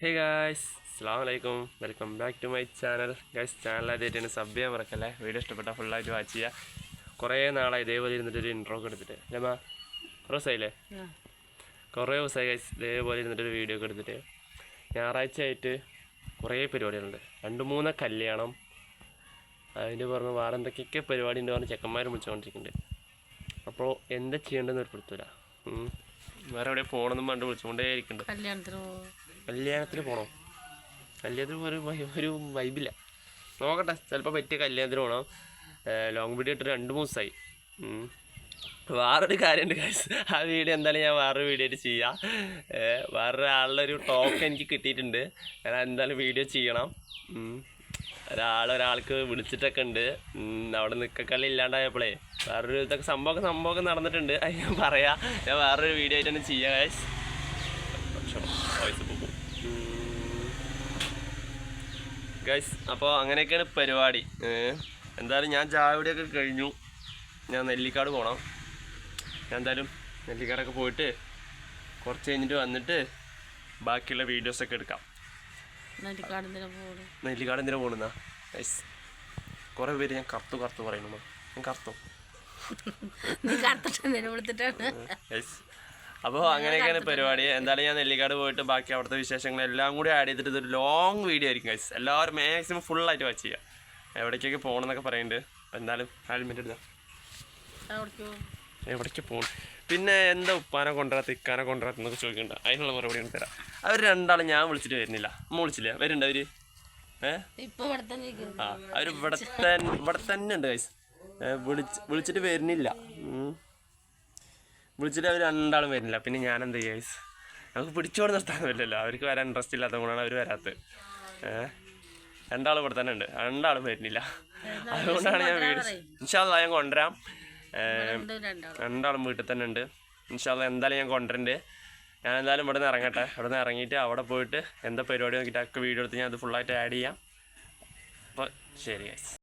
ഹേ guys അസ്സാം വലൈക്കും welcome back to my channel guys channel ആദ്യമായിട്ടാണ് സബ് ചെയ്യാൻ മറക്കല്ലേ? വീഡിയോ ഇഷ്ടപ്പെട്ടാൽ ഫുള്ളായിട്ട് വാച്ച് ചെയ്യുക കുറേ നാളായി ഇതേപോലെ ഇരുന്നിട്ട് ഒരു ഇൻട്രോ ഒക്കെ എടുത്തിട്ട്. അല്ലേ കുറേ ദിവസമായില്ലേ? കുറേ ദിവസമായി ഗൈസ് ഇതേപോലെ ഇരുന്നിട്ടൊരു വീഡിയോ ഒക്കെ എടുത്തിട്ട്. ഞായറാഴ്ച ആയിട്ട് കുറേ പരിപാടികളുണ്ട്. രണ്ട് മൂന്ന് കല്യാണം. അതിന്റെ പുറമെ വേറെ എന്തൊക്കെയൊക്കെ പരിപാടി ഉണ്ട് പറഞ്ഞ് ചെക്കന്മാർ വിളിച്ചുകൊണ്ടിരിക്കുന്നുണ്ട് അപ്പോൾ എന്താ ചെയ്യേണ്ടതെന്ന് ഒരു പിടുത്തൂല ഉം. വേറെ എവിടെ പോകണമെന്നും പണ്ട് വിളിച്ചുകൊണ്ടേ ഇരിക്കുന്നുണ്ട് കല്യാണത്തിന് പോകണോ കല്യാണത്തിന് ഒരു ഒരു വൈബില്ല. നോക്കട്ടെ ചിലപ്പോൾ പറ്റിയ കല്യാണത്തിന് പോകണം ലോങ് വീഡിയോ ഇട്ട് രണ്ട് മൂന്ന് ദിവസമായി. വേറൊരു കാര്യമുണ്ട് ഗൈസ് ആ വീഡിയോ എന്തായാലും ഞാൻ വേറൊരു വീഡിയോ ആയിട്ട് ചെയ്യാം. വേറൊരു വേറൊരാളുടെ ഒരു ടോക്ക് എനിക്ക് കിട്ടിയിട്ടുണ്ട്. ഞാൻ എന്തായാലും വീഡിയോ ചെയ്യണം. ഒരാൾ ഒരാൾക്ക് വിളിച്ചിട്ടൊക്കെ ഉണ്ട്. അവിടെ നിൽക്കക്കളി ഇല്ലാണ്ടായപ്പോഴേ വേറൊരു ഇതൊക്കെ സംഭവമൊക്കെ സംഭവമൊക്കെ നടന്നിട്ടുണ്ട്. അത് ഞാൻ പറയാം. ഞാൻ വേറൊരു വീഡിയോ ആയിട്ട് തന്നെ ചെയ്യാം ഗൈസ് വോയിസ് പോകും ഗൈസ് അപ്പോൾ അങ്ങനെയൊക്കെയാണ് പരിപാടി. എന്തായാലും ഞാൻ ചായവിടെയൊക്കെ കഴിഞ്ഞു. ഞാൻ നെല്ലിക്കാട് പോകണം ഞാൻ എന്തായാലും നെല്ലിക്കാടൊക്കെ പോയിട്ട് കുറച്ച് കഴിഞ്ഞിട്ട് വന്നിട്ട് ബാക്കിയുള്ള വീഡിയോസൊക്കെ എടുക്കാം. നെല്ലിക്കാട് എന്തിനാ പോകണെന്നാ ഗൈസ് കുറേ പേര് ഞാൻ കറുത്തു കറുത്തു പറയുന്നു. ഞാൻ കറുത്തു. നീ കറുത്തിട്ട് എന്തിനെ വിളിച്ചിട്ടാണ് ഗൈസ് അപ്പോൾ അങ്ങനെയൊക്കെയാണ് പരിപാടി. എന്തായാലും ഞാൻ നെല്ലിക്കാട് പോയിട്ട് ബാക്കി അവിടുത്തെ വിശേഷങ്ങളെല്ലാം കൂടി ആഡ് ചെയ്തിട്ട് ഇതൊരു ലോങ് വീഡിയോ ആയിരിക്കും ഗൈസ് എല്ലാവരും മാക്സിമം ഫുള്ളായിട്ട് വാച്ച് ചെയ്യുക എവിടേക്കൊക്കെ പോകണമെന്നൊക്കെ പറയുന്നുണ്ട് എന്തായാലും ഹെൽമെറ്റ് പോവും എവിടേക്ക് പോകണം പിന്നെ എന്താ ഉപ്പാനെ കൊണ്ടുവരാത്ത ഇക്കാനെ കൊണ്ടുവരാത്ത എന്നൊക്കെ ചോദിക്കണ്ട. അതിനുള്ള മറുപടി ഒന്ന് തരാം. അവർ രണ്ടാളും ഞാൻ വിളിച്ചിട്ട് വരുന്നില്ല. അമ്മ വിളിച്ചില്ല? വരുന്നുണ്ട് അവർ ഏഹ് ആ അവർ ഇവിടെ തന്നെ ഇവിടെ തന്നെ ഉണ്ട് ഗൈസ് വിളിച്ച് വിളിച്ചിട്ട് വരുന്നില്ല. വിളിച്ചിട്ട് അവർ രണ്ടാളും വരുന്നില്ല. പിന്നെ ഞാൻ എന്ത് ചെയ്യാസ് നമുക്ക് പിടിച്ചോട് നിർത്താൻ പറ്റില്ലല്ലോ. അവർക്ക് വരാൻ ഇൻട്രസ്റ്റ് ഇല്ലാത്ത കൊണ്ടാണ് അവർ വരാത്തത്. ഏഹ് രണ്ടാളും ഇവിടെ തന്നെ ഉണ്ട്. രണ്ടാളും വരുന്നില്ല. അതുകൊണ്ടാണ് ഞാൻ വീട് ഇൻഷാല്ല ഞാൻ കൊണ്ടുവരാം. രണ്ടാളും രണ്ടാളും. വീട്ടിൽ തന്നെ ഉണ്ട്. ഇൻഷാല്ല എന്തായാലും ഞാൻ കൊണ്ടുവരണ്ട്. ഞാൻ എന്തായാലും ഇവിടെ നിന്ന് ഇറങ്ങട്ടെ. ഇവിടെ നിന്ന് ഇറങ്ങിയിട്ട് അവിടെ പോയിട്ട് എന്താ പരിപാടി നോക്കിയിട്ട് ഒക്കെ വീഡിയോ എടുത്ത് ഞാൻ അത് ഫുള്ളായിട്ട് ആഡ് ചെയ്യാം. അപ്പോൾ ശരി ഗൈസ്